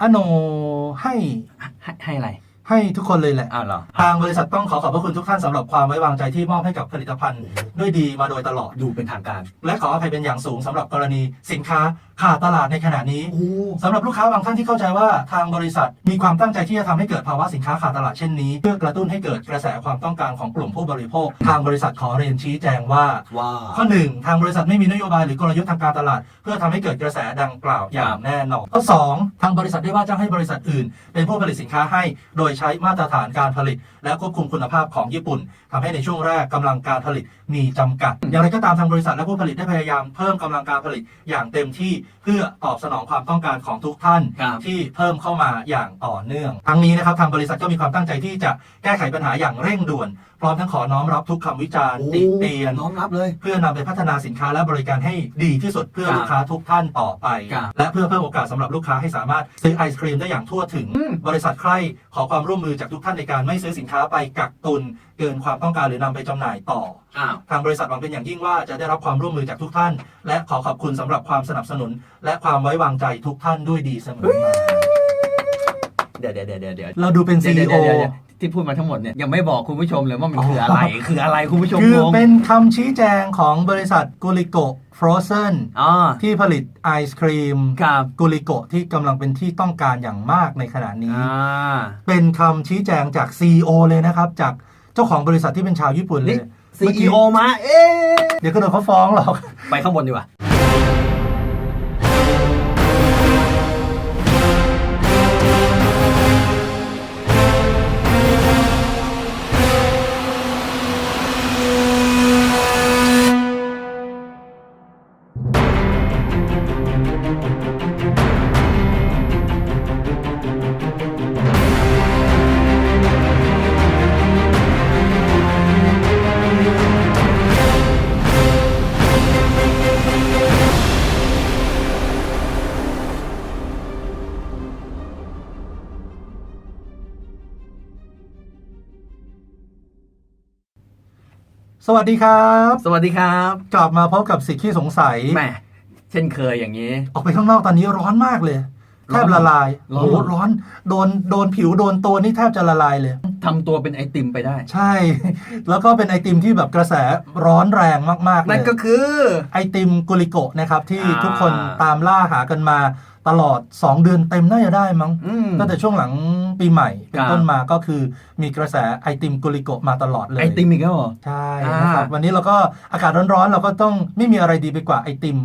อโนให้ให้ให้อะไร ให้ทุกคนเลยแหละ อ้าวเหรอ ทางบริษัทต้องขอขอบพระคุณทุกท่านสำหรับความไว้วางใจที่มอบให้กับผลิตภัณฑ์ ด้วยดีมาโดยตลอด ดูเป็นทางการ และขออภัยเป็นอย่างสูงสำหรับกรณีสินค้า ขาดตลาดในขณะนี้โอ้สำหรับลูกค้าบางท่านที่เข้าใจว่าทางบริษัท มีความตั้งใจที่จะทำให้เกิดภาวะสินค้าขาดตลาดเช่นนี้ เพื่อกระตุ้นให้เกิดกระแสความต้องการของกลุ่มผู้บริโภค ทางบริษัทขอเรียนชี้แจงว่าว่าข้อหนึ่งทางบริษัทไม่มีนโยบายหรือกลยุทธ์ทางการตลาด เพื่อทำให้เกิดกระแสดังกล่าวอย่างแน่นอนข้อสองทางบริษัทได้ว่าจ้างให้บริษัทอื่น เป็นผู้ผลิตสินค้าให้ โดยใช้มาตรฐานการผลิต และควบคุมคุณภาพของญี่ปุ่นทำให้ในช่วงแรกกำลังการผลิตมีจำกัด อย่างไรก็ตามทางบริษัทและผู้ผลิตได้พยายามเพิ่มกำลังการผลิตอย่างเต็มที่เพื่อตอบสนองความต้องการของทุกท่าน ครับที่เพิ่มเข้ามาอย่างต่อเนื่อง ทั้งนี้นะครับทางบริษัทก็มีความตั้งใจที่จะแก้ไขปัญหาอย่างเร่งด่วนพร้อมทั้งขอน้อมรับทุกคำวิจารณ์ติเตียน น้อมรับเลย เพื่อนำไปพัฒนาสินค้าและบริการให้ดีที่สุดเพื่อครับลูกค้าทุกท่านต่อไป ครับ และเพื่อเพิ่มโอกาสสำหรับลูกค้าให้สามารถซื้อไอศครีมได้อย่างทั่วถึงอืมบริษัทใคร่ขอความร่วมมือจากทุกท่านในการไม่ซื้อสินค้าไปกักตุน เกินความต้องการหรือนำไปจำหน่ายต่อ อ้าว ทางบริษัทหวังเป็นอย่างยิ่งว่าจะได้รับความร่วมมือจากทุกท่าน และขอขอบคุณสำหรับความสนับสนุน และความไว้วางใจทุกท่านด้วยดีเสมอมา เดี๋ยวเดี๋ยวเดี๋ยวเดี๋ยวเราดูเป็นเดี๋ยว CEO เดี๋ยวเดี๋ยวที่พูดมาทั้งหมดเนี่ยยังไม่บอกคุณผู้ชมเลยว่ามันคืออะไร คืออะไรคุณผู้ชมคืองงเป็นคำชี้แจงของบริษัทกุลิโกฟรอเซนอ๋อที่ผลิตไอศครีมครับกุลิโกะที่กำลังเป็นที่ต้องการอย่างมากในขณะนี้อ่าเป็นคำชี้แจงจาก CEO เลยนะครับ จากเจ้าของบริษัทที่เป็นชาวญี่ปุ่นเลยนี่เมื่อกี้ CEO มา เอ๊ะเดี๋ยวก็โดนเขาฟ้องหรอก ไปข้างบนดีกว่า สวัสดีครับ สวัสดีครับกลับมาพบกับสิทธิ์ที่สงสัยแหมเช่นเคยอย่างนี้ ออกไปข้างนอกตอนนี้ร้อนมากเลยร้แทอนบละลายร้อนโอ้โหร้อน โดนโดนผิวโดนตัวนี่แทบจะละลายเลยทำตัวเป็นไอติมไปได้ ใช่ แล้วก็เป็นไอติมที่แบบกระแสร้อนแรงมากๆเลนั่นยก็คือไอติมกุลิโกะนะครับที่อ่าทุกคนตามล่าหากันมา ตลอด 2 เดือนเต็มน่าจะได้มั้งอืม ตั้งแต่ช่วงหลังปีใหม่ เป็นครับต้นมาก็คือมีกระแสไอติมกุลิโกะมาตลอดเลย ไอติมอีกแล้วเหรอ ใช่อ่านนะครับวันนี้เราก็อากาศร้อนๆ เราก็ต้องไม่มีอะไรดีไปกว่าไอติม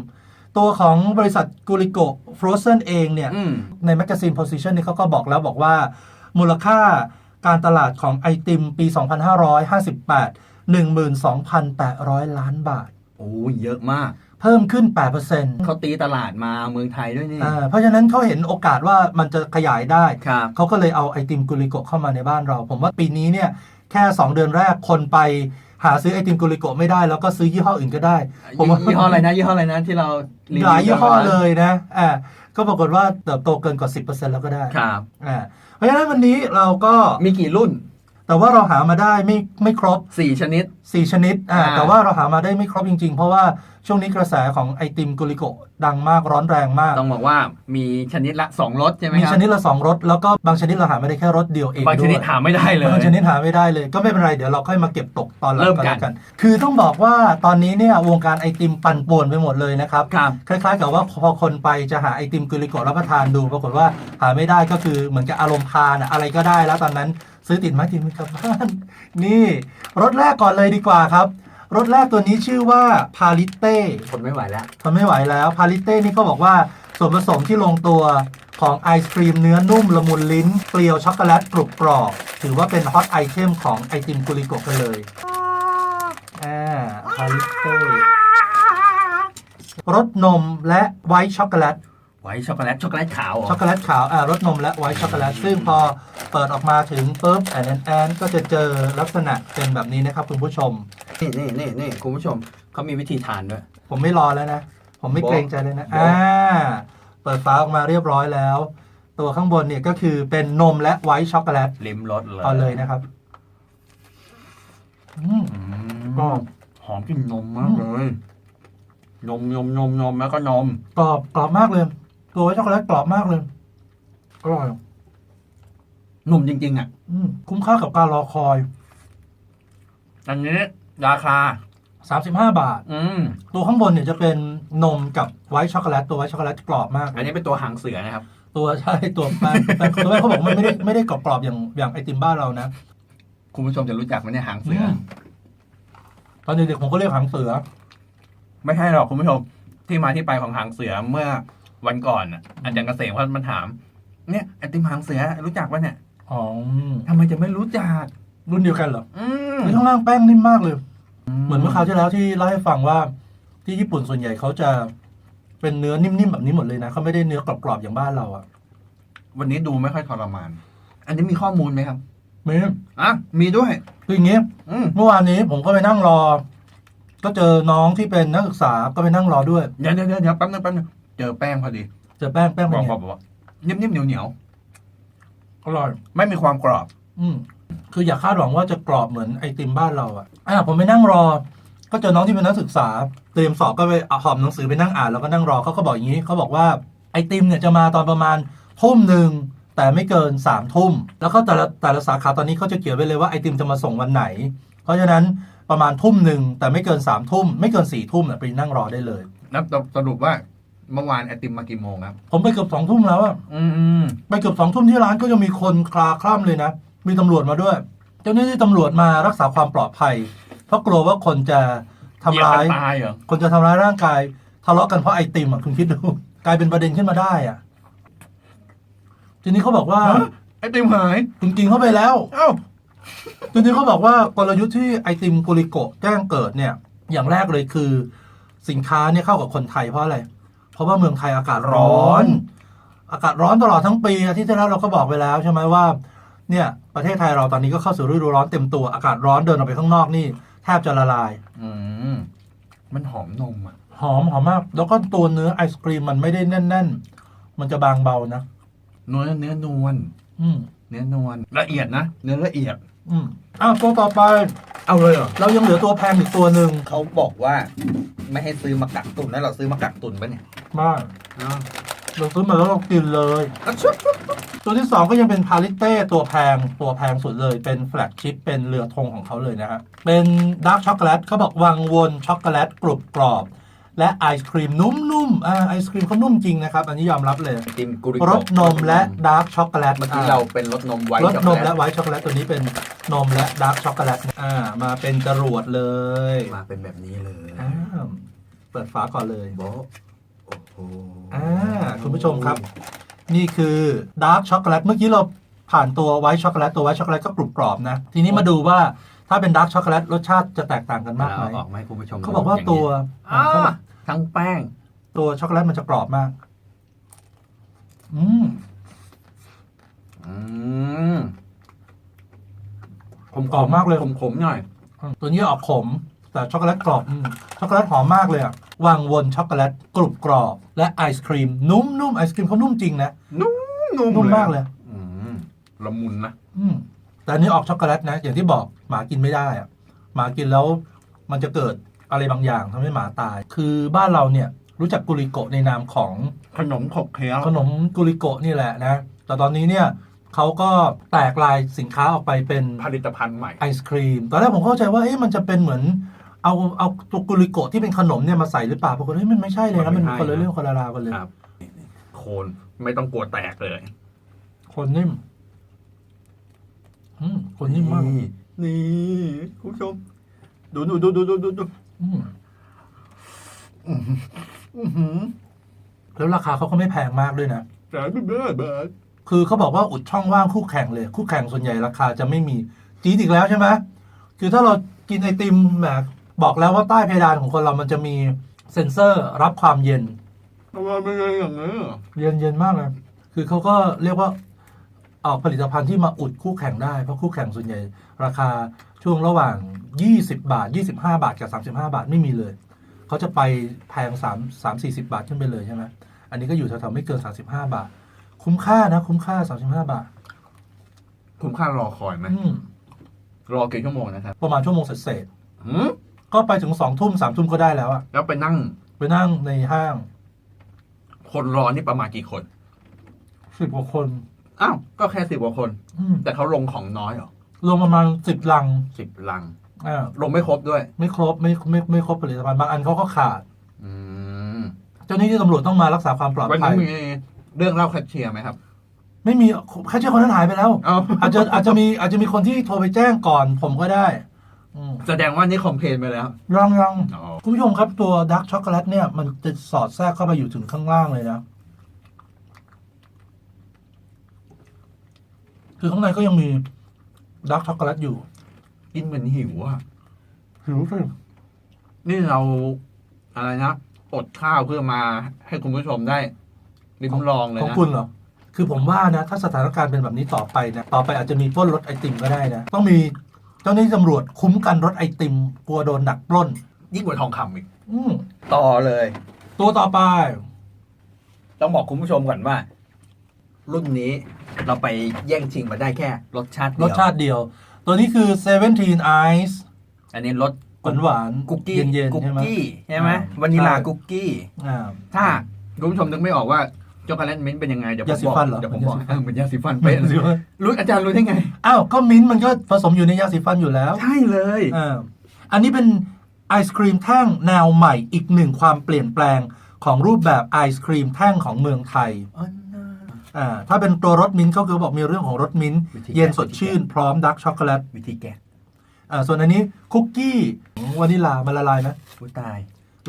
ตัวของบริษัทกุลิโกะฟรอเซนเองเนี่ย อืม ในแมกกาซีน Position นี่เขาก็บอกแล้วบอกว่า มูลค่าการตลาดของไอติมปี 2558 12,800 ล้านบาท โอ้ยเยอะมาก เพิ่มขึ้น 8%เขาตีตลาดมาเมืองไทยด้วยนี่อ่าเพราะฉะนั้นเขาเห็นโอกาสว่ามันจะขยายได้ ครับ เขาก็เลยเอาไอติมกุลิโกะเข้ามาในบ้านเรา ผมว่าปีนี้เนี่ยแค่ 2 เดือนแรกคนไปหาซื้อไอติมกุลิโกะไม่ได้ แล้วก็ซื้อยี่ห้ออื่นก็ได้ ผมว่า ยี่ห้ออะไรนะ ยี่ห้ออะไรนะที่เรารีวิวหลายยี่ห้อกันวันนั้นเลยนะอ่าก็ปรากฏว่าเติบโตเกินกว่า 10%แล้วก็ได้ครับ อ่าเพราะฉะนั้นวันนี้เราก็มีกี่รุ่น แต่ว่าเราหามาได้ไม่ไม่ครบสี่ชนิด 4 ชนิดอ่าอ่า แต่ว่าเราหามาได้ไม่ครบจริง ๆ เพราะว่าช่วงนี้กระแสของไอติมกุลิโกะดังมากร้อนแรงมาก ต้องบอกว่ามีชนิดละสองรสใช่ไหมมีครัชนิดละสองรสแล้วก็บางชนิดเราหาไม่ได้แค่รสเดียวเองบางชนิดด้วย หาไม่ได้เลย บางชนิดหาไม่ได้เลยก็ไม่เป็นไรเดี๋ยวเราค่อยมาเก็บตกตอนหลังเริ่มกันกันแล้วกันคือต้องบอกว่าตอนนี้เนี่ยวงการไอติมปั่นป่วนไปหมดเลยนะครับ ครับ คล้ายๆ กับว่าพอคนไปจะหาไอติมกุลิโกะรับประทานดู ปรากฏว่าหาไม่ได้ก็คือเหมือนกับอารมณ์พานะอะไรก็ได้แล้วตอนนั้น ซื้อติดไม้ติดมือกลับบ้าน นี่รสแรกก่อนเลยดีกว่าครับรสแรกตัวนี้ชื่อว่าพาลิเต้ทนไม่ไหวแล้วทนไม่ไหวแล้วพาลิเต้นี่ก็บอกว่าส่วนผสมที่ลงตัวของไอศครีมเนื้อนุ่มละมุนลิ้นเกลียวช็อกโกแลตกรุบกรอบถือว่าเป็นฮอตไอเทมของไอติมกุลิโกะกันเลยอ่าพาลิเต้รสนมและไวท์ช็อกโกแลต ไว้ช็อกโกแลตช็อกโกแลตขาวเหรอช็อกโกแลตขาวอ่ารสนมและไวท์ช็อกโกแลตซึ่งพอเปิดออกมาถึงปุ๊บแอนแอนก็จะเจอลักษณะเป็นแบบนี้นะครับคุณผู้ชม นี่นี่นี่นี่คุณผู้ชมเขามีวิธีทานด้วย ผมไม่รอแล้วนะ ผมไม่บอกเกรงใจเลยนะบอกอ่าเปิดฝาออกมาเรียบร้อยแล้ว ตัวข้างบนเนี่ยก็คือเป็นนมและไวท์ช็อกโกแลตลิมรสเลยเอาเลยนะครับอืมอืมก็หอมกลิ่นนมมากเลยนมนมนมนมแล้วก็นมกรอบกรอบมากเลย ตัวไวท์ช็อกโกแลตกรอบมากเลยอร่อยหนุ่มจริง ๆ อะ อืมคุ้มค่ากับการรอคอย อันนี้ราคา 35 บาท อืม ตัวข้างบนเนี่ยจะเป็นนมกับไวท์ช็อกโกแลตตัวไวท์ช็อกโกแลตกรอบมาก อันนี้เป็นตัวหางเสือนะครับ ตัวใช่ตัวแป้งแต่ตัวแป้งเขาบอกมันไม่ได้ไม่ได้กรอบๆอย่างอย่างไอติมบ้านเรานะคุณผู้ชมจะรู้จักไหมเนี่ยหางเสืออมตอนเด็กๆผมก็เรียกหางเสือ ไม่ใช่หรอกคุณผู้ชม ที่มาที่ไปของหางเสือเมื่อ วันก่อนอะอาจารย์เกษมเขามันถาม เนี่ยไอติมหางเสือรู้จักปะเนี่ยอ๋อทำไมจะไม่รู้จักรุ่นเดียวกันเหรออืมนี่ข้างล่างแป้งนิ่มมากเลย เหมือนเมื่อคราวที่แล้วที่เล่าให้ฟังว่า ที่ญี่ปุ่นส่วนใหญ่เขาจะเป็นเนื้อนิ่มๆแบบนี้หมดเลยนะเขาไม่ได้เนื้อกรอบๆอย่างบ้านเราอะวันนี้ดูไม่ค่อยทรมาน อันนี้มีข้อมูลไหมครับไม่อะมีด้วยคืออย่างงี้อืมเมื่อวานนี้ผมก็ไปนั่งรอ ก็เจอน้องที่เป็นนักศึกษาก็ไปนั่งรอด้วย เดี๋ยวเดี๋ยวเดี๋ยวเดี๋ยวแป๊บนึงแป๊บนึง เจอแป้งพอดีเจอแป้งแป้งบเป็นอกไงบอกบอกว่านิ่มๆเหนียวเหนียวอร่อย ๆไม่มีความกรอบอืมคืออย่าคาดหวังว่าจะกรอบเหมือนไอติมบ้านเราอะอะผมไปนั่งรอ ก็เจอน้องที่เป็นนักศึกษา เตรียมสอบก็ไปเอาหอบหนังสือไปนั่งอ่านแล้วก็นั่งรอเขาก็บอกอย่างนี้เขาบอกว่าไอติมเนี่ยจะมาตอนประมาณทุ่มหนึ่งแต่ไม่เกินสามทุ่มแล้วก็แต่ละแต่ละสาขาตอนนี้เขาจะเขียนไว้เลยว่าไอติมจะมาส่งวันไหน เพราะฉะนั้นประมาณทุ่มหนึ่งแต่ไม่เกินสามทุ่มไม่เกินสี่ทุ่มเนี่ยไปนั่งรอได้เลย นับสรุปว่า เมื่อวานไอติมมากี่โมงครับ ผมไปเกือบสองทุ่มแล้วอะอืมอืมไปเกือบสองทุ่มที่ร้านก็ยังมีคนคลาคล่ำเลยนะ มีตำรวจมาด้วย เจ้าหน้าที่ตำรวจมารักษาความปลอดภัย เพราะกลัวว่าคนจะทำร้ายเหบกันตายเหรอคนจะทำร้ายร่างกายทะเลาะกันเพราะไอติมอะคุณคิดดู กลายเป็นประเด็นขึ้นมาได้อะ ทีนี้เขาบอกว่า ฮะไอติมหายคุณกินเข้าไปแล้ว เอ้าทีนี้เขาบอกว่ากลยุทธ์ที่ไอติมกุริโกะแจ้งเกิดเนี่ย อย่างแรกเลยคือ สินค้าเนี่ยเข้ากับคนไทยเพราะอะไร เพราะว่าเมืองไทยอากาศร้อน อากาศร้อนตลอดทั้งปีอาทิตย์ที่แล้วเราก็บอกไปแล้วใช่ไหมว่าเนี่ยประเทศไทยเราตอนนี้ก็เข้าสู่ฤดูร้อนเต็มตัวอากาศร้อนเดินออกไปข้างนอกนี่แทบจะละลาย อืมมันหอมนมอะ หอมหอมมาก แล้วก็ตัวเนื้อไอศครีมมันไม่ได้แน่น ๆ มันจะบางเบานะเนื้อเนื้อนวลอืมเนื้อนวลละเอียดนะ เนื้อละเอียด อืมอ้าวตัวต่อไป เอาเลยเหรอ เรายังเหลือตัวแพงอีกตัวหนึ่งเขาบอกว่าไม่ให้ซื้อมากักตุนแล้วเราซื้อมากักตุนปะเนี่ยมากเราซื้อมาแล้วเรากินเลย ตัวที่สองก็ยังเป็นพาลิเต้ตัวแพงตัวแพงสุดเลย เป็นแฟลกชิพเป็นเรือธงของเขาเลยนะฮะ เป็นดาร์กช็อกโกแลตเขาบอกวังวนช็อกโกแลตกรุบกรอบ และไอศครีมนุ่มๆอ่าไอศครีมเขานุ่มจริงนะครับ อันนี้ยอมรับเลยไอติมกุริรโกะสนมและดาร์กช็อกโกแลตเมื่อกี้เราเป็นรสนมไว้รสช็อกนโกมแลและตไวท์ช็อกโกแลตตัวนี้เป็นนมและดาร์กช็อกโกแลตอ่ามาเป็นจรวดเลยมาเป็นแบบนี้เลยอ้าวเปิดฝาก่อนเลยโบะโอ้โหอ่าคุณผู้ชมครับ นี่คือดาร์กช็อกโกแลตเมื่อกี้เราผ่านตัวไวท์ช็อกโกแลตตัวไวท์ช็อกโกแลตก็กรุบกรอบนะ ทีนี้มาดูว่า ถ้าเป็นดาร์กช็อกโกแลตรสชาติจะแตกต่างกันมากไหมเอออกมาให้คุณผู้ชมเขาบอกว่าตัวอ่าเขาบอกทั้งแป้ง ตัวช็อกโกแลตมันจะกรอบมาก อืมอืมผมกรอบมากเลยขมๆหน่อย ตัวนี้ออกขม แต่ช็อกโกแลตกรอบอืมช็อกโกแลตหอมมากเลยอะวางวนช็อกโกแลตกรุบกรอบ และไอศครีม นุ่มๆไอศครีมเขานุ่มจริงนะนุ่มนุ่มมากเลยอืมละมุนนะ อืม แต่อันนี้ออกช็อกโกแลตนะ อย่างที่บอกหมากินไม่ได้อะหมากินแล้วมันจะเกิดอะไรบางอย่างทำให้หมาตาย คือบ้านเราเนี่ยรู้จักกุริโกะในนามของขนมขบเคี้ยวขนมกุริโกะนี่แหละนะ แต่ตอนนี้เนี่ยเขาก็แตกลายสินค้าออกไปเป็นผลิตภัณฑ์ใหม่ ไอศครีม ตอนแรกผมเข้าใจว่าเอ๊ะมันจะเป็นเหมือน เอาเอาตัวกุริโกะที่เป็นขนมเนี่ยมาใส่หรือเปล่าปรากฏเฮ้ยมันไม่ใช่เลยนะมัมันนไม่ใช่คนละนะเรื่องคนละราวกันเลย ครับ โคนไม่ต้องกลัวแตกเลย คนนิ่ม อืมคนนิ่มมากนี่นี่คุณผู้ชมดูดูดูดูดูดูดูอืมอื้อหือแล้วราคาเขาก็ไม่แพงมากด้วยนะแต่ไม่เบิดเบิดคือเขาบอกว่าอุดช่องว่างคู่แข่งเลย คู่แข่งส่วนใหญ่ราคาจะไม่มีจีดอีกแล้วใช่ไหมคือถ้าเรากินไอติมแบบบอกแล้วว่าใต้เพดานของคนเรามันจะมีเซ็นเซอร์รับความเย็นทำไมเป็นไงอย่างนี้อะเย็นเย็นมากเลยคือเขาก็เรียกว่า ออกผลิตภัณฑ์ที่มาอุดคู่แข่งได้ เพราะคู่แข่งส่วนใหญ่ ราคาช่วงระหว่าง 20 บาท 25 บาทกับ 35 บาทไม่มีเลย เขาจะไปแพง3 3 40 บาทขึ้นไปเลยใช่ไหมอันนี้ก็อยู่แถวๆไม่เกิน 35 บาท คุ้มค่านะ คุ้มค่า 35 บาท คุ้มค่ารอคอยไหมอืมรอกี่ชั่วโมงนะครับประมาณชั่วโมงเศษหืมๆก็ไปถึงสองทุ่มสามทุ่มก็ได้แล้วอะแล้วไปนั่งไปนั่งในห้างคนรอนี่ประมาณกี่คนสิบกว่าคน อ้าว ก็แค่สิบกว่าคน อืมแต่เขาลงของน้อยเหรอรวมประมาณสิบลังสิบลัง อ่าลงไม่ครบด้วย ไม่ครบไม่ไม่ไม่ครบผลิตภัณฑ์บางอันเขาก็ขาด อืมเจ้าหน้าที่ตำรวจต้องมารักษาความปลอดวันภันี้ย มีเรื่องเล่าแคชเชียร์ไหมครับไม่มีแค่เจ้าคนนั้นหายไปแล้ว เอาอาจจะอาจจะมีอาจจะมีคนที่โทรไปแจ้งก่อน ผมก็ได้อืมแสดงว่านี่คอมเพลนไปแล้วยังยังอ๋อคุณผู้ชมครับตัวดาร์กช็อกโกแลตเนี่ย มันจะสอดแทรกเข้าไปอยู่ถึงข้างล่างเลยนะ คือข้างในก็ยังมีดาร์กช็อกโกแลตอยู่ กินเหมือนหิวอะ หิวสินี่เราอะไรนะอดข้าวเพื่อมาให้คุณผู้ชมได้ริมลองเลยของนะคุณเหรอ คือผมว่านะ ถ้าสถานการณ์เป็นแบบนี้ต่อไปนะ ต่อไปอาจจะมีปล้นรถไอติมก็ได้นะ ต้องมีเจ้าหน้าที่ตำรวจคุ้มกันรถไอติม กลัวโดนดักปล้น ยิ่งกว่าทองคำอีก อืมต่อเลย ตัวต่อไป ต้องบอกคุณผู้ชมก่อนว่า รุ่นนี้เราไปแย่งชิงมาได้แค่รสชาติเดีรยวสชาติเดียว ตัวนี้คือ 17 Ice อันนี้รสหวานหวานๆกุกกี้เย็นกุๆกใช่ไหม กี้ใช่ไหมอ่าวานิลาใช่ กุกกี้ อ่า ถ้าคุณผู้ชมนึกไม่ออกว่าช็อกโกแลตมิ้นท์เป็นยังไงเดี๋ยวผมยาสีบอกฟันเหรอ เดี๋ยวผมบอกเป็นยาสีฟันเออเป็นยาสีฟันเป๊ะเลยรู้อาจารย์รู้ได้ไง อ้าว ก็มิ้นท์มันก็ผสมอยู่ในยาสีฟันอยู่แล้วใช่เลย อ่าอันนี้เป็นไอศครีมแท่งแนวใหม่อีกหนึ่งความเปลี่ยนแปลงของรูปแบบไอศครีมแท่งของเมืองไทยอ่าถ้าเป็นตัวรสมิ้นท์ก็คือบอกมีเรื่องของรสมิ้นท์วิธีเย็นสดชื่นพร้อมดาร์กช็อกโกแลตวิธีแกะอ่าส่วนอันนี้คุกกี้วานิลามันละลายไหมอุ้ยตาย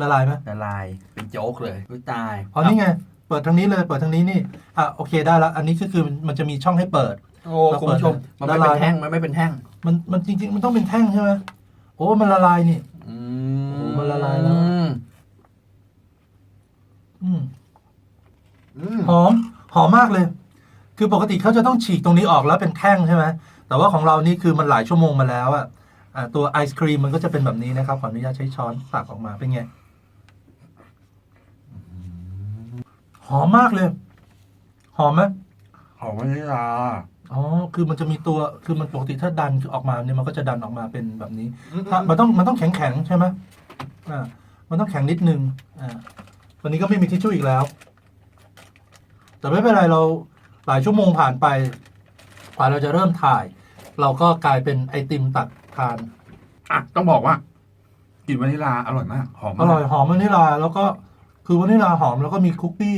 ละลายไหมละลายเป็นโจ๊กเลยอุ้ยตายอ๋อนี่ไงเปิดทางนี้เลยเปิดทางนี้นี่อะโอเคได้แล้วอันนี้ก็คือมันมันจะมีช่องให้เปิด โอ้เราคุณเปิดผู้ชมมันไม่ละเป็ลาย นแท่งมันไม่เป็นแท่งมันมันจริง ๆ มันต้องเป็นแท่งใช่ไหมโอ้มันละลายนี่ อืโอ้มันละลายแล้ว อืมอืมอืมหอม หอมมากเลย คือปกติเขาจะต้องฉีกตรงนี้ออกแล้วเป็นแท่งใช่ไหมแต่ว่าของเรานี่คือมันหลายชั่วโมงมาแล้วอะอะตัวไอศครีมมันก็จะเป็นแบบนี้นะครับขออนุญาตใช้ช้อนตักออกมาเป็นไงหอมมากเลย หอมไหมหอมวานิลาอ๋อ คือมันจะมีตัว คือมันปกติถ้าดันออกมาเนี่ยมันก็จะดันออกมาเป็นแบบนี้ถ้ามันต้องมันต้องแข็งแข็งๆใช่ไหมอ่า มันต้องแข็งนิดนึง อ่า วันนี้ก็ไม่มีทิชชู่อีกแล้ว แต่ไม่เป็นไรเราหลายชั่วโมงผ่านไปกว่าเราจะเริ่มถ่าย เราก็กลายเป็นไอติมตักทานอะต้องบอกว่ากลิ่นวานิลาอร่อยมาก หอมอมากร่อยหอมวานิลา แล้วก็คือวานิลาหอมแล้วก็มีคุกกี้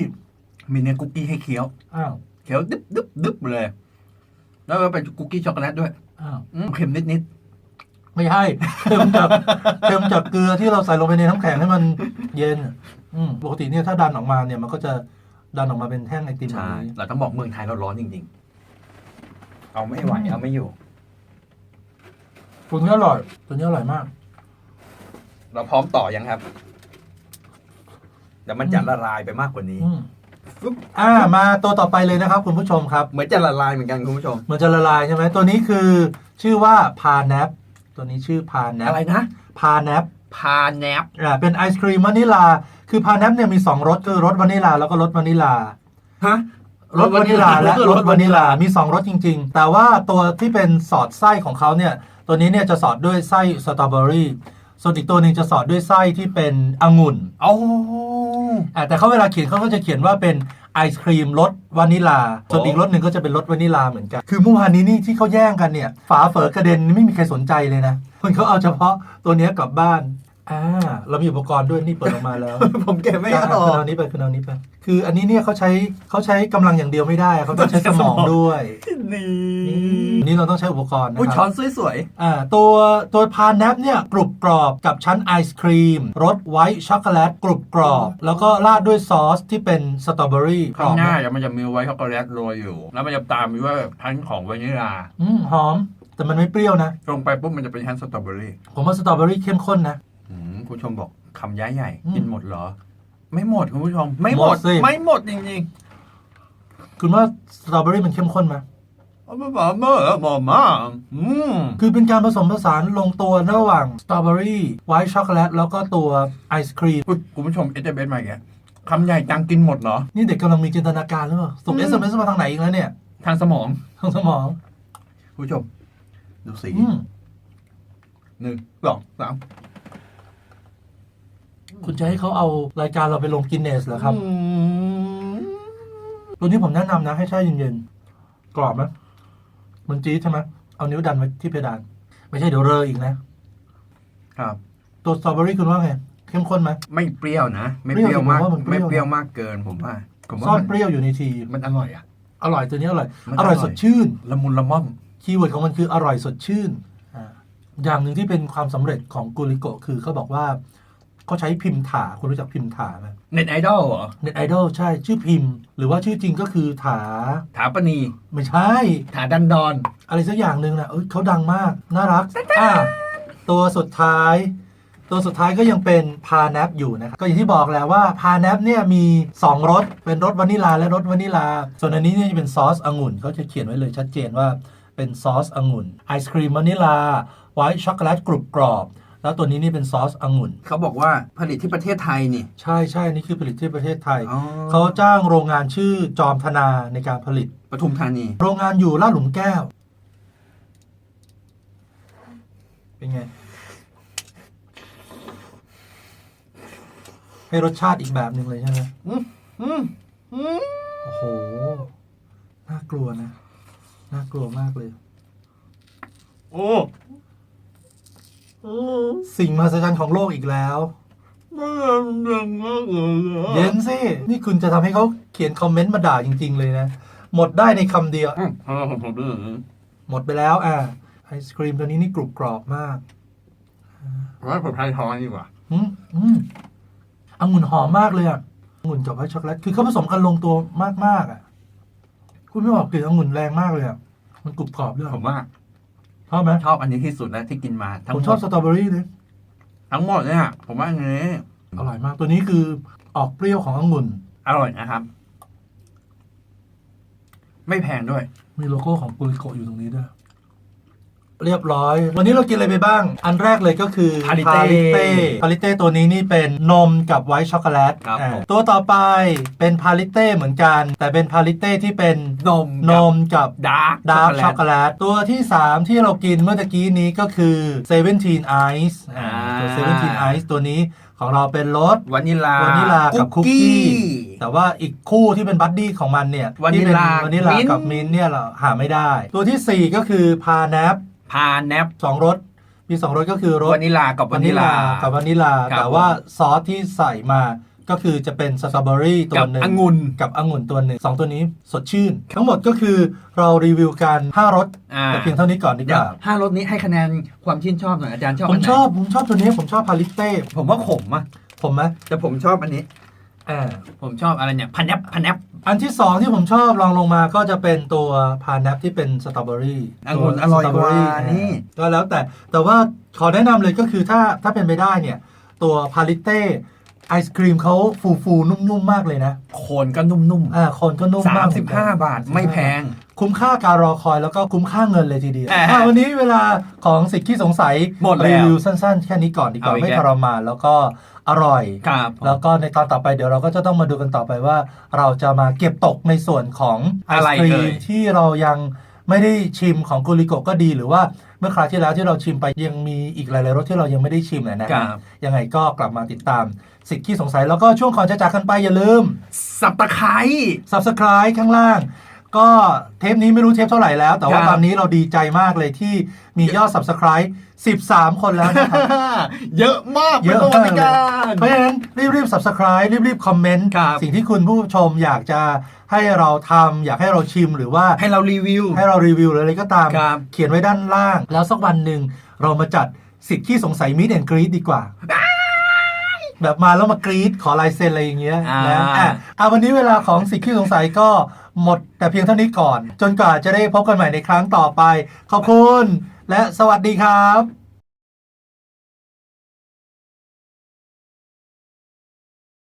มีเนื้อคุกกี้ให้เคี้ยว อ้าวเคี้ยวดึบดึบดึบเลย แล้วก็เป็นคุกกี้ช็อกโกแลตด้วยอ้าวอืมเค็มนิดนิดไม่ให้เค็มจากเค็มจากเกลือที่เราใส่ลงไปในน้ำแข็งให้มันเย็นอืมปกติเนี่ยถ้าดันออกมาเนี่ยมันก็จะ ดันออกมาเป็นแท่งไอติมๆแบบใช่นี้ เราต้องบอกเมืองไทยเราร้อนจริง ๆ เอาไม่ไหวอืม เอาไม่อยู่ ตัวนี้อร่อย ตัวนี้อร่อยมาก เราพร้อมต่อยังครับเดี๋ยวมันจะละลายไปมากกว่านี้ อืมอ่า มาตัวต่อไปเลยนะครับ คุณผู้ชมครับ เหมือนจะละลายเหมือนกันคุณผู้ชม มันจะละลายใช่ไหมตัวนี้คือ ชื่อว่าพาแนปตัวนี้ชื่อพาแนปอะไรนะ พาแนปพาแนปอ่าเป็นไอศครีมวานิลา คือพาแนปเนี่ยมีสองรสคือรสวานิลาแล้วก็รสวานิลาฮะรสวานิลาและรสวานิลามีสองรสจริง ๆ แต่ว่าตัวที่เป็นสอดไส้ของเขาเนี่ย ตัวนี้เนี่ยจะสอดด้วยไส้สตรอเบอรี่ส่วนอีกตัวหนึ่งจะสอดด้วยไส้ที่เป็นองุ่นโอ้อ่าแต่เขาเวลาเขียนเขาก็จะเขียนว่าเป็นไอศครีมรสวานิลา ส่วนอีกรสหนึ่งก็จะเป็นรสวานิลาเหมือนกัน คือเมื่อวานนี้นี่ที่เขาแย่งกันเนี่ย ฝาเฝอกระเด็นนี่ไม่มีใครสนใจเลยนะ คนเขาเอาเฉพาะตัวเนี้ยกลับบ้าน อ่าเรามีอุปกรณ์ด้วยนี่เปิดออกมาแล้ว ผมแกะไม่อคุณอกเอานี้ไปคุณเอานี้ไปคืออันนี้เนี่ยเขาใช้เขาใช้กำลังอย่างเดียวไม่ได้เขาต้องใช้สมองด้วยนี่อันนี่เราต้องใช้อุปกรณ์นะอุ้ยคช้อรับนสวยอ่าตัวตัวพานแนปเนี่ยกรุบกรอบกับชั้นไอศครีมรสไวท์ช็อกโกแลตกรุบกรอบ แล้วก็ราดด้วยซอสที่เป็นสตรอเบอรี่ๆข้างหน้าจะมันจะมีไว้ช็อกโกแลตโรยอยู่ แล้วมันจะตามด้วยพันธุ์ของวานิลาอืมหอม แต่มันไม่เปรี้ยวนะ ลงไปปุ๊บมันจะเป็นชั้นสตรอเบอรี่ผมว่าสตรอเบอรี่เข้มข้นนะอืมคุณ ผู้ชมบอกคำย้ายใหญ่ อืม กินหมดเหรอ ไม่หมดคุณผู้ชม ไม่หมด หมดสิ ไม่หมดจริงคุณว่าสตรอเบอรี่มันเข้มข้นไหมๆเอามาบอกมาบอกมาอืมคือเป็นการผสมผสานลงตัวระหว่างสตรอเบอรี่ไวท์ช็อกโกแลตแล้วก็ตัวไอศครีม อุ๊ยคุณผู้ชมเอเจเบสมาอีกแล้วคำใหญ่จังกินหมดเหรอ นี่เด็กกำลังมีจินตนาการหรือเปล่าส่งอืเอมสเอ็มเอสมาทางไหนอีกแล้วเนี่ย ทางสมอง ทางสมองคุณผู้ชม ดูสีอืมหนึ่งสองสาม คุณจะให้เขาเอารายการเราไปลงกินเนสเหรอครับ อืมตัวนี้ผมแนะนำนะ ให้แช่เย็นๆ กรอบไหมมันจี๊ดใช่ไหมเอานิ้วดันไว้ที่เพดาน ไม่ใช่เดี๋ยวเรออีกนะ ครับ ตัวสตรอเบอรี่คุณว่าไง เข้มข้นไหม ไม่เปรี้ยวนะ ไม่เปเปรี้รี้ยยววมาก ผมว่ามันเปรี้ไม่ยว เปรี้ยวมากเกินผมว่า ผมว่าซ่อนมันเปรี้ยวอยู่ในที มันอร่อยอะ อร่อยตัวนี้อร่อย มันอร่อยอร่อยสดชื่น ละมุนละม่อม คีย์เวิร์ดของมันคืออร่อยสดชื่นอ่าอย่างหนึ่งที่เป็นความสำเร็จของกูริโกะคือเขาบอกว่า เขาใช้พิมพ์ถาคุณรู้จักพิมพ์ถาไหมเน็ตไอดอลเหรอเน็ตไอดอลใช่ชื่อพิมพ์ หรือว่าชื่อจริงก็คือถาถาปนีไม่ใช่ ถาดันดอน อะไรสักอย่างหนึ่งนะเอ้ยเขาดังมาก น่ารักอ่าตัวสุดท้าย ตัวสุดท้ายก็ยังเป็นพาแนปอยู่นะครับก็อย่างที่บอกแล้วว่าพาแนปเนี่ยมี 2รสเป็นรสวานิลาและรสวานิลา ส่วนอันนี้เนี่ยจะเป็นซอสองุ่นเขาจะเขียนไว้เลยชัดเจนว่าเป็นซอสองุ่นไอศครีมวานิลาไวท์ช็อกโกแลตกรุบกรอบ แล้วตัวนี้นี่เป็นซอสองุ่น เขาบอกว่าผลิตที่ประเทศไทยนี่ ใช่ใช่นี่คือผลิตที่ประเทศไทย อ๋อ เขาจ้างโรงงานชื่อจอมธนาในการผลิต ปทุมธานี โรงงานอยู่ลาดหลุมแก้ว เป็นไง ให้รสชาติอีกแบบหนึ่งเลยใช่ไหมอืมอืมอืมโอ้โห น่ากลัวนะ น่ากลัวมากเลย โอ้โอ้ สิ่งมหัศจรรย์ของโลกอีกแล้วน่าดังมากเลยอะเย็นสิ นี่คุณจะทำให้เขาเขียนคอมเมนต์มาด่าจริง ๆ เลยนะ หมดได้ในคำเดียวอืมทำไมผมผมดื้อหมดไปแล้วอะไอศครีมตัวนี้นี่กรุบกรอบมากว่าผมไทยทอนดีกว่าอืมอืมองุ่นหอมมากเลยอะองุ่นกับไวท์ช็อกโกแลตคือเขาผสมกันลงตัวมากๆอะ คุณไม่บอกกลิ่นองุ่นแรงมากเลยอะ มันกรุบกรอบด้วยผมว่าช อบไหมชอบอันนี้ที่สุดแล้วที่กินมาทั้งผมหชมอบดสตรอเบอรี่เลยทั้งหมดเนี่ยผมว่าอันนี้อร่อยมากตัวนี้คือออกเปรี้ยวขององุ่นอร่อยนะครับ ไม่แพงด้วย มีโลโก้ของปูริโกอยู่ตรงนี้ด้วย เรียบร้อย วันนี้เรากินอะไรไปบ้าง อันแรกเลยก็คือ Palite เต้พาลิเต้ตัวนี้นี่เป็นนมกับไวท์ช็อกโกแลตครับอ่าผม ตัวต่อไปเป็นพาลิเต้เหมือนกัน แต่เป็นพาลิเต้ที่เป็นนมนมกับดาร์กดาร์กช็อกโกแลตตัวที่ 3 ที่เรากินเมื่อตะกี้นี้ก็คือ17 Ice อ่าตัว17 Ice ตัวนี้ของเราเป็นรสวานิลาวานิลากับคุกกี้ แต่ว่าอีกคู่ที่เป็นบัดดี้ของมันเนี่ยวานิที่เป็นลาวานิลามิ้นท์กับมิ้นท์เนี่ยเราหาไม่ได้ ตัวทีสี่4 ก็คือพาแนป พาแนปสองรสมี2รสก็คือรสวานิลากับวานิลากับวานิลา ครับ แต่ว่าซอสที่ใส่มาก็คือจะเป็นสตรอเบอรี่ตัวกับหนึ่งองุ่นกับองุ่นตัวหนึ่งสองตัวนี้สดชื่น ทั้งหมดก็คือเรารีวิวกัน5รสอ่าแต่เพียงเท่านี้ก่อนดีกเดี๋ยวว่าห้ารสนี้ให้คะแนนความชื่นชอบหน่อยอาจารย์ชอบผมนไหนชอบผมชอบตัวนี้ผมชอบพาลิเต้ผมว่าขมอะผมไหมแต่ผมชอบอันนี้ อ่าผมชอบอะไรเนี่ยพันแนปพันแนปอันที่สองที่ผมชอบลองลงมาก็จะเป็นตัวพาแนปที่เป็นสตรอเบอรี่องุ่นตัวอร่อยสตเบกว่ารี่นี่ก็แล้วแต่แต่ว่าขอแนะนำเลยก็คือถ้าถ้าเป็นไปได้เนี่ย ตัวพาลิเต้ไอศครีมเขาฟูฟูๆนุ่มๆมากเลยนะโคนก็นุ่มอ่าคนก็นุ่มๆสามากสิบห้าบาทไม่แพง คุ้มค่าการรอคอยแล้วก็คุ้มค่าเงินเลยทีเดียวอ่าอะวันนี้เวลาของสิทธิ์ที่สงสัยหมดแล้วรีวิวสั้นๆ แค่นี้ก่อนดีกว่าเอาอีกไม่แล้ว ทรมานแล้วก็อร่อย ครับแล้วก็ในตอนต่อไปเดี๋ยวเราก็จะต้องมาดูกันต่อไปว่า เราจะมาเก็บตกในส่วนของไออะไรศครีเอ่มย ที่เรายังไม่ได้ชิมของกุลิโกะก็ดีหรือว่าเมื่อคราวที่แล้วที่เราชิมไปยังมีอีกหลายๆรสที่เรายังไม่ได้ชิมเลยนะคครัรับบยังไงก็กลับมาติดตามสิทธิ์ที่สงสัยแล้วก็ช่วงก่อนจะจากกันไปอย่าลืม สับตะไคร้ subscribe ข้างล่าง ก็เทปนี้ไม่รู้เทปเท่าไหร่แล้ว แต่ว่าครับ ตอนนี้เราดีใจมากเลยที่มียอด subscribe 13 คนแล้วนะครับ เยอะมากเยอะป็นปมากระวัติเลยการ เพราะฉะนั้นรีบๆ subscribe รีบๆ คอมเมนต์ ครับ สิ่งที่คุณผู้ชมอยากจะให้เราทำอยากให้เราชิมหรือว่าให้เรารีวิว ให้เรารีวิวหรืออะไรก็ตาม ครับ เขียนไว้ด้านล่าง แล้วสักวันหนึ่งเรามาจัดสิทธิ์ที่สงสัยมิดแอนกรีดดีกว่า แบบมาแล้วมากรีดขอลายเซ็นอะไรอย่างเงี้ยอ่านะอะเอาวันนี้เวลาของสิทธิ์ที่สงสัยก็ หมดแต่เพียงเท่านี้ก่อน จนกว่าจะได้พบกันใหม่ในครั้งต่อไป ขอบคุณ และสวัสดีครับ